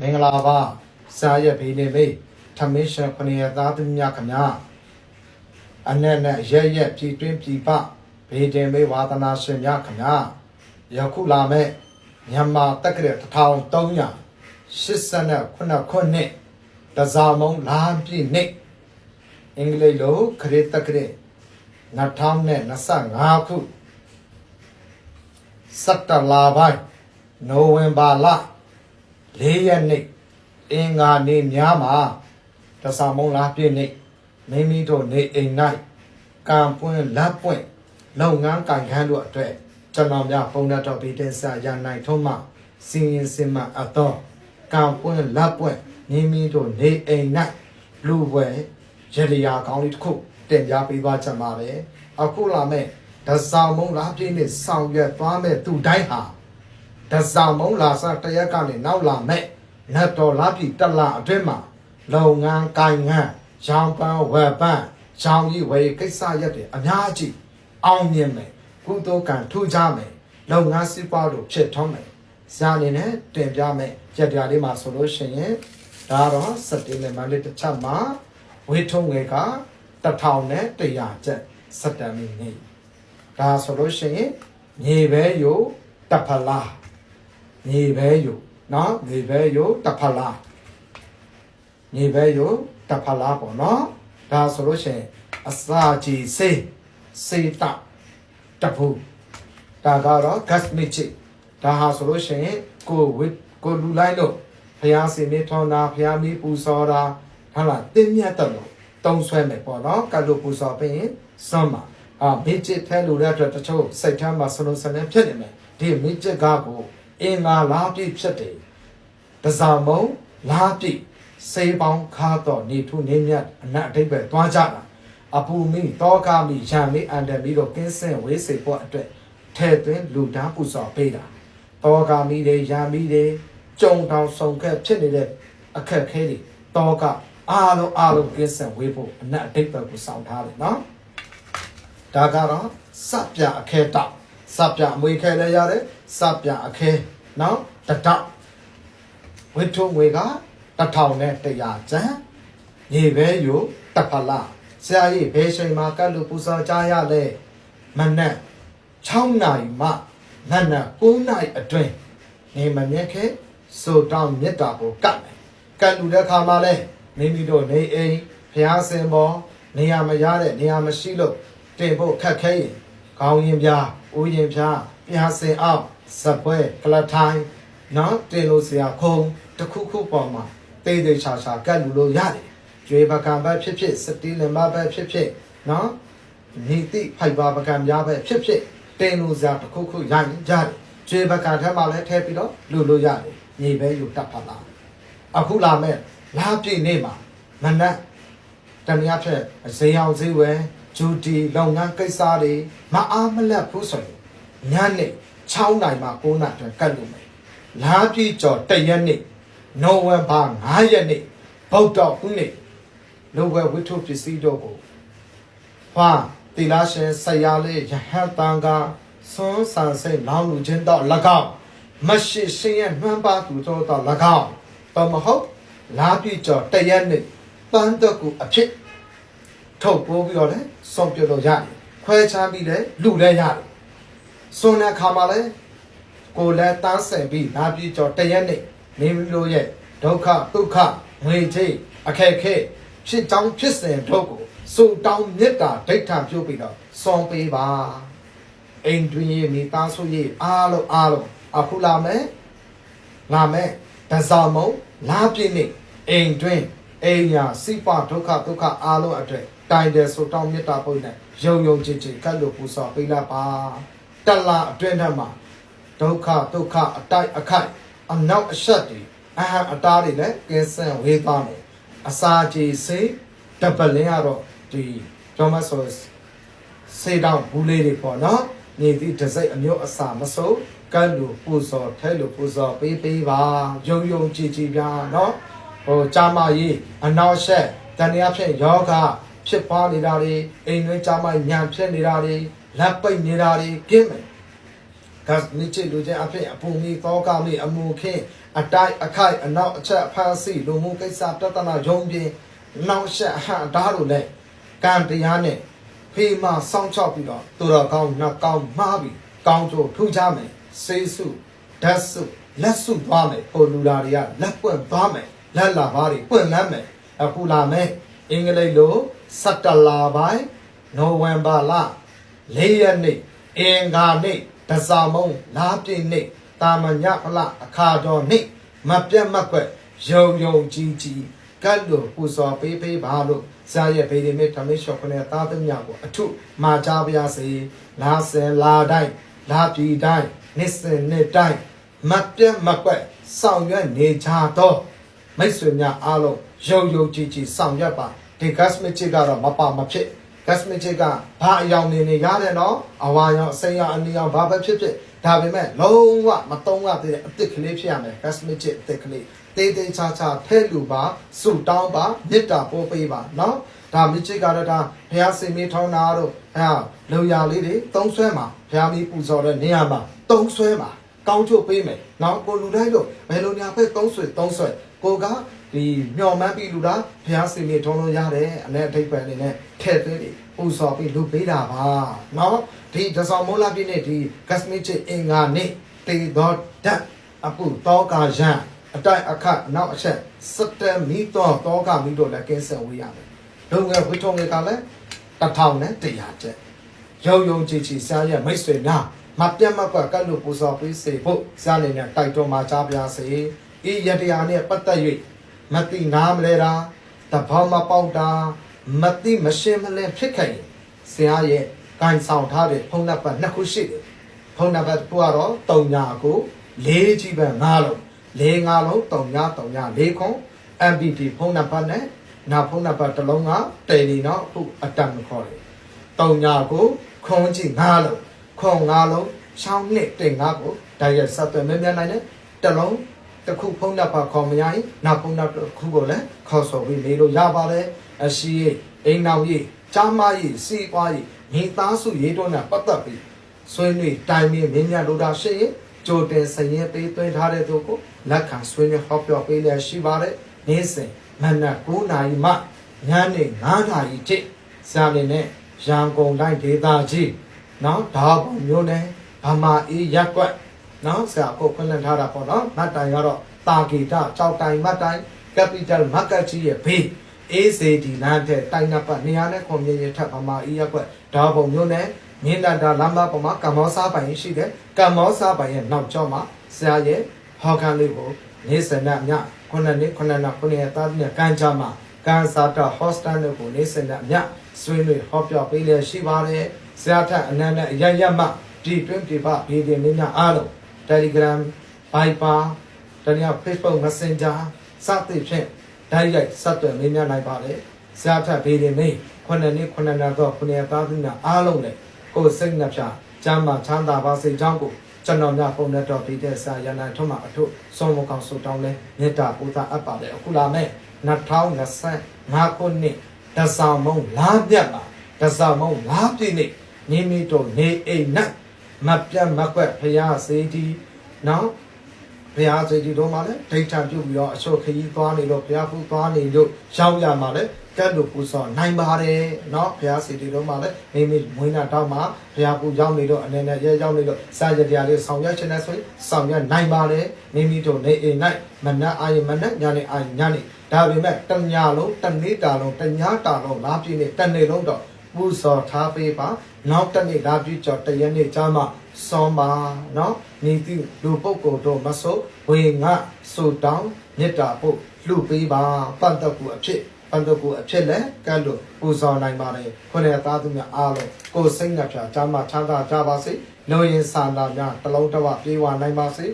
မင်္ဂလာပါစာရက်ဘေးနေမေးထမင်းရှင်ခဏရသားသမီးများခင်ဗျာအနဲ့နဲ့ရက်ရက်ပြည်တွင်းပြည်ပဘေးတင်မေးဝါသနာရှင်များခင်ဗျာယခုလာမဲ့မြန်မာတက္ကရာ1389ခုနှစ်တစားမုံလာပြည့်နှစ်အင်္ဂလိပ်လိုခရစ်တက္ကရာ2025ခုစက်တလာပိုင်းနိုဝင်ဘာလ လေးရက်နေ့အင်္ဂါနေ့များမှာတဆာမုံလားပြည့်နေ့မိမိတို့နေအိမ်၌ကံပွင့်လက်ပွင့်လုပ်ငန်းကံခန်းတို့အတွက်ကျွန်တော်များပုံနာတော်ဗီတင်စာရနိုင်ထုံးမှစင်ရင်စင်မှအတော့ကံပွင့်လက်ပွင့်မိမိတို့နေအိမ်၌လူဝဲရရရာကောင်းလေးတစ်ခုတင်ပြပေးပါချင်ပါတယ်အခုလာမဲ့တဆာမုံလားပြည့်နေ့ဆောင်ရွက်သွားမဲ့သူတိုင်းဟာ တစားမုံလာစားတရက်ကနေနောက်လာမဲ့နတ်တော်လာပြီတက်လာအတွင်းမှာလုပ်ငန်းကိုင်ငန်းရောင်ပန်းဝယ်ပန်းရောင်ကြီးဝယ်ကိစ္စရက်တွေအများကြီးအောင်မြင်မယ်ကုသိုလ်ကံထူးကြမယ်လုပ်ငန်းစီးပွားတို့ဖြစ်ထွန်းမယ်ဇာနေနဲ့တင်ပြမယ်ရက်ပြလေးမှာဆိုလို့ရှိရင်ဒါတော့စက်တင်ဘာလေးတစ်ချက်မှာဝေထုံငယ်က1000နဲ့100ကျပ်စက်တမ်မီနေဒါဆိုလို့ရှိရင်မြေပဲယိုတဖလား နေပဲယူနော်နေပဲယူတဖလားနေပဲယူတဖလားပေါ့နော်ဒါဆိုလို့ရှိရင်အစာကြီးစေးစေးတတပူဒါကတော့ gas magic ဒါဟာဆိုလို့ရှိရင်ကိုဝစ်ကိုလူလိုက်လို့ဖျားစင်နေထောင်းတာဖျားမီးပူစောတာဟုတ်လားတင်းမြတ်တယ်လို့တုံးဆွဲမယ်ပေါ့နော်ကတ်လို့ပူစောပြီးရင်စွမ်းမှာအာမစ်ချစ်ထဲလို့တဲ့အတွက်တချို့စိတ်ထဲမှာစလုံးစနေဖြစ်နေမယ်ဒီမစ်ချစ်ကကို အင်္ဂါလားပြည့်ဖြစ်တယ်တစားမုံလားပြည့်စေးပေါင်းခါတော့နေထုနေမြတ်အနတ်အတိတ်ပဲသွားကြတာအပူမိတောကမိရံမိအန်တမီတော့ကင်းစင်ဝေးစေဖို့အတွက်ထဲသွင်းလူသားပူစော်ပေးတာတောကမိတွေရံမိတွေကြုံတောင်ဆုံခက်ဖြစ်နေတဲ့အခက်ခဲတွေတောကအားလုံးအားလုံးကင်းစင်ဝေးဖို့အနတ်အတိတ်ပဲကိုစောင့်ထားတယ်နော်ဒါကတော့စပြအခဲတောက်စပြအမွေခဲလည်းရတယ်စပြအခဲ နော်တတောက်ဝိထုံငွေကတစ်ထောင်နဲ့100ကျန်ရေပဲယူတစ်ဖလားဆရာကြီးဘယ်ချိန်မှာကတ်လို့ပူဇော်ကြရလဲမနက်6နာရီမှနက်နက်9နာရီအတွင်းနေမမြက်ခဲစိုးတောင်းမြတ်တာကိုကတ်မယ်ကတ်လူတဲ့ခါမှာလဲမိမိတို့နေအိမ်ဖျားစင်ပေါ်နေရာမရတဲ့နေရာမရှိလို့တင်ဖို့ခက်ခဲရင်ခေါင်းရင်ပြားဦးရင်ပြားပြားစင်အောင် စပွဲကလထိုင်းနော်တင်လို့စရာခုံတစ်ခုခုပေါ်မှာတေးသေးချာချာကတ်လူလို့ရတယ်ကျွေးပကံပဲဖြစ်ဖြစ်စတီးလင်မပဲဖြစ်ဖြစ်နော်ညီတိဖိုက်ပါပကံများပဲဖြစ်ဖြစ်တင်လို့စရာတစ်ခုခုရရင်ရတယ်ကျွေးပကံထဲမှာလည်းထည့်ပြီးတော့လူလို့ရတယ်ညီပဲယူတတ်ပါလားအခုလာမဲ့လာပြည့်နေ့မှာမနက်တမရဖြစ်ဈေးအောင်ဈေးဝယ်ဂျူတီလုပ်ငန်းကိစ္စတွေမအားမလက်ဘူးဆိုရင်ညနေ 6နိုင်မှ9နိုင်အတွင်းကတ်လို့မယ်လာပြီကျော်တရက်နေ့နိုဝင်ဘာ9ရက်နေ့ဗုဒ္ဓဦးနေ့လောကဝိထုပစ္စည်းတို့ကိုဟာတိလာရှင်ဆရာလေးယဟန်တန်ကဆွမ်းဆန်စိတ်လောင်းလူချင်းတော့၎င်းမရှိရှင်ရဲ့နှမ်းပါသူတို့တော့၎င်းတော့မဟုတ်လာပြီကျော်တရက်နေ့ပန်းတော့ကိုအဖြစ်ထုတ်ပိုးပြီးတော့လည်းစုံပြလို့ရတယ်ခွဲခြားပြီးလည်းလူလည်းရတယ် စွန်တဲ့ခါမှာလည်းကိုယ်လည်းတန်းဆင်ပြီးလာပြီးတော့တရက်နေ့မိမိတို့ရဲ့ဒုက္ခဒုက္ခငွေချေးအခက်ခဲဖြစ်ကြောင်းဖြစ်စဉ်တို့ကိုစုတောင်းမေတ္တာဒိဋ္ဌာပြုပြီးတော့စွန်ပေးပါအိမ်တွင်ရေးမိသားစုရေးအားလုံးအားလုံးအခုလာမယ်လာမယ်ဒဇာမုံလာပြည့်နေ့အိမ်တွင်အိမ်ညာစိပဒုက္ခဒုက္ခအားလုံးအတွက်တိုင်တယ်ဆိုတောင်းမေတ္တာပို့နေယုံယုံကြည်ကြည်ကတ်လို့ပူဇော်ပေးလိုက်ပါ တလအတွင်းထက်မှာဒုက္ခဒုက္ခအတိုက်အခိုက်အနောက်အရှက်တွေအဟံအတားတွေလည်းကင်းစင်ဝေးသွားမယ်အစာကြေစိတ်တပလင်းကတော့ဒီဂျောမဆော့စေတောင်ဘူးလေးတွေပေါ့နော်ညီသည့်တစ်စိတ်အမျိုးအစာမစိုးကတ်လို့ပူဇော်ထဲလို့ပူဇော်ပေးပေးပါယုံယုံကြည်ကြည်ပြာနော်ဟိုကြာမကြီးအနောက်ရှက်တဏှာဖြင့်ယောဂဖြစ်ပွားနေတာတွေအိမ်တွင်းကြာမညံဖြစ်နေတာတွေ လက်ပိတ်နေတာတွေကင်းမယ်ဂတ်နိချေလူချင်းအဖြစ်အပူမီသောကမီအမှုခင်းအတိုက်အခိုက်အနောက်အချက်အဖန်စီလူမှုကိစ္စတတနာယုံပြင်းနောက်ဆက်အဟန့်အတားတို့လည်းကံတရားနဲ့ဖေးမစောင့်ချောက်ပြီးတော့သူတော်ကောင်းနှကောင်းမှားပြီးကောင်းကျိုးထူးခြားမယ်စေစုဓာတ်စုလက်စုသွားမယ်ပိုလူလာတွေကလက်ပွင့်သွားမယ်လက်လာပါးတွေပွင့်လန်းမယ်အခုလာမယ်အင်္ဂလိပ်လို17လပိုင်းနိုဝင်ဘာလ ၄ရက်နေ့အင်္ဂါနေ့ဒဇာမုံလားပြည့်နေ့တာမညဖလအခါတော်နေ့မပြတ်မကွက်ယုံယုံကြည်ကြည်ကတ်လို့ပူဇော်ပေးပေးပါလို့ဇာရဲ့ဗေဒီမေဓမ္မေရှောခနဲ့တာသမညကိုအထုမှာကြပါရစေလာစင်လာတိုင်းလာပြည်တိုင်းနှစ်စင်နှစ်တိုင်းမပြတ်မကွက်ဆောင်ရွက်နေကြတော့မိတ်ဆွေများအားလုံးယုံယုံကြည်ကြည်ဆောင်ရွက်ပါဒီ gas magic ကတော့မပါမဖြစ် gas magic ကဘာအယောင်နေနေရတယ်နော်အဝါရောင်အစိမ်းရောင်အနီရောင်ဘာပဲဖြစ်ဖြစ်ဒါပေမဲ့လုံးဝမတုံးရသေးတဲ့အစ်စ်ကလေးဖြစ်ရမယ် gas magic အစ်စ်ကလေးတေးသေးချာချာထဲလူပါစုတောင်းပါမေတ္တာပို့ပေးပါနော်ဒါ magic ကတော့ဒါဘုရားစင်မေးထောင်းတာတို့အဲလုံရလေးတွေသုံးဆွဲမှာဘုရားမီးပူဇော်တဲ့နေရာမှာသုံးဆွဲမှာ ကောင်းချုပ်ပေးမယ်နော်ကိုလူတိုင်းတို့ဘယ်လိုညာဖက်သုံးဆွဲသုံးဆွဲကိုကဒီမျော်မှန်းပြီးလူတာဘုရားစင်မေးထောင်းလို့ရတယ်အနေအထိပ်ပယ်နေနဲ့ထဲ့သွင်းပြီးပူဇော်ပြီးလူပေးတာပါနော်ဒီတစောင်းမိုးလာပြည့်နေ့ဒီ gas magic အင်္ဂါနေ့တေတော်ဓာတ်အခုတောကာရန်အတိုက်အခတ်နောက်အချက်စတမီတော့တောကမီတော့လည်းကင်းဆက်ဝေးရမယ်လုံငယ်ဝိထုံငယ်ကလည်းတစ်ထောင်နဲ့တရာကျက်ရုံရုံချီချီစားရမိတ်ဆွေများ မပြတ်မကွက်ကတ်လို့ပူဇော်ပေးစေဖို့စားနေနဲ့တိုက်တော်မှာကြားပြစေဤယတရားနဲ့ပတ်သက်၍မတိနာမလဲတာတဘောမပေါက်တာမတိမရှင်းမလဲဖြစ်ခဲ့ရင်ဆရာရဲ့ဂိုင်ဆောင်ထားတဲ့ဖုံးနံပါတ်နှစ်ခုရှိတယ်ဖုံးနံပါတ်တစ်ခုကတော့တုံညာကို၄ကြီးပဲ၅လုံး၄၅လုံးတုံညာတုံညာ၄ခွန် MPT ဖုံးနံပါတ်နဲ့နောက်ဖုံးနံပါတ်တစ်လုံးကတယ်လီနော်အခုအတန်မခေါ်တယ်တုံညာကိုခွန်ကြီး၅လုံး ခွန်၅လုံးချောင်းနှစ်တင်၅ကိုဒါရက်ဆက်သွယ်မြင်မြန်နိုင်တယ်တစ်လုံးတစ်ခုဖုံးနံပါတ်ခေါ်မရရင်နောက်ဖုံးနံပါတ်တစ်ခုကိုလည်းခေါ်ဆိုပြီးနေလို့ရပါတယ်အရှိအိမ်နောက်ရေးကြားမရေးစီးပွားရေးမိသားစုရေးတော့နဲ့ပတ်သက်ပြီးဆွေးနွေးတိုင်ပင်မြင်းမြတ်လို့တာရှိရင်ကြိုတင်စရင်ပေးသွင်းထားတဲ့သူကိုလက်ခံဆွေးနွေးဟောပြောပေးလျက်ရှိပါတယ်နေ့စဉ်မနက်9နာရီမှညနေ9နာရီထိစာနေနဲ့ရန်ကုန်တိုင်းဒေသကြီး နော်ဒါပုံမျိုးနဲ့ဗမာအေးရက်ကွက်နော်ဆရာကိုဖွင့်လှစ်ထားတာပေါ့နော်မတ်တိုင်ကတော့တာဂီတာကြောက်တိုင်မတ်တိုင် capital market ကြီးရဲ့ဘေး ACD လမ်းတဲ့တိုင်နံပါတ်200နဲ့ခွန်မြင့်ရထပ်ဗမာအေးရက်ကွက်ဒါပုံမျိုးနဲ့မြင်းတန်တာလမ်းမပေါ်မှာကမ္မောစားပိုင်ရှိတယ်ကမ္မောစားပိုင်ရဲ့နောက်ကျောမှာဆရာရဲ့ဟော်ကန်လေးကိုနေ့စနညခုနှစ်နှစ်ခုနှစ်နှစ်ခုနှစ်သားပြကန်ကြမှာကန်စာတာဟော့စတန်တို့ကိုနေ့စနညဆွေးနွေးဟောပြောပေးလျက်ရှိပါတယ် ဆရာထက်အနန္တအရရမပြည်တွင်းပြည်ပဗီဒီယိုမင်းများအားလုံး Telegram Viber တနည်း Facebook Messenger စသဖြင့်ဓာတ်ရိုက်ဆက်သွယ်မင်းများနိုင်ပါတယ်ဆရာထက်ဗီဒီယိုမင်းခုနှစ်နှစ်ခုနှစ်နှစ်တော့ခုနှစ်သားပြအားလုံးလည်းကိုယ်စိတ်နှပြကျမ်းမာချမ်းသာပါစေကြောင်းကိုကျွန်တော်များပုံနဲ့တော့ပြီးတဲ့စာရဏထုံးမှာအထုဆုံးမကောင်ဆူတောင်းလဲမေတ္တာပူဇော်အပ်ပါတယ်အခုလာမဲ့2025ခုနှစ်တစ္ဆာမုံလားပြတ်ပါတစ္ဆာမုံလားပြည့်နေ့ နိမိတော်နေအိမ်နဲ့မပြတ်မကွက်ဖရာစေတီနော်ဘုရားစေတီတို့မှာလည်းဒိဋ္ဌံပြုတ်ပြီးတော့အချို့ခရီးသွားနေလို့ဘုရားဖူးသွားနေလို့ရောက်ရမှာလည်းကတ်လို့ပူဇော်နိုင်ပါတယ်เนาะဘုရားစေတီတို့မှာလည်းမိမိမွေးနာတောက်မှာဘုရားပူရောက်နေလို့အနေနဲ့ရဲရောက်နေလို့စာရတရားလေးဆောင်ရွက်ခြင်းနဲ့ဆိုရင်ဆောင်ရွက်နိုင်ပါတယ်မိမိတို့နေအိမ်၌မနက်အာရမနက်ညနေအာညနေဒါပေမဲ့တညလုံးတနေ့တာလုံးတညတာလုံးလာပြည့်နေတနေ့လုံးတော့ပူဇော်ထားပေးပါ နောက်တစ်နေ့လာပြည့်ကျော်တရက်နေ့ကြာမှစောပါနော်နေသည့်လူပုဂ္ဂိုလ်တို့မဆုဝေငါဆိုတောင်းမေတ္တာဖို့လှူပေးပါပတ္တကူအဖြစ်ပန္တကူအဖြစ်လဲကန့်လို့ပူဇော်နိုင်ပါတယ်ခွနဲ့သားသူများအားလုံးကိုစိတ်နှပြချမ်းသာချမ်းသာကြပါစေလုံရင်စာနာများတလုံးတဝပြေဝနိုင်ပါစေ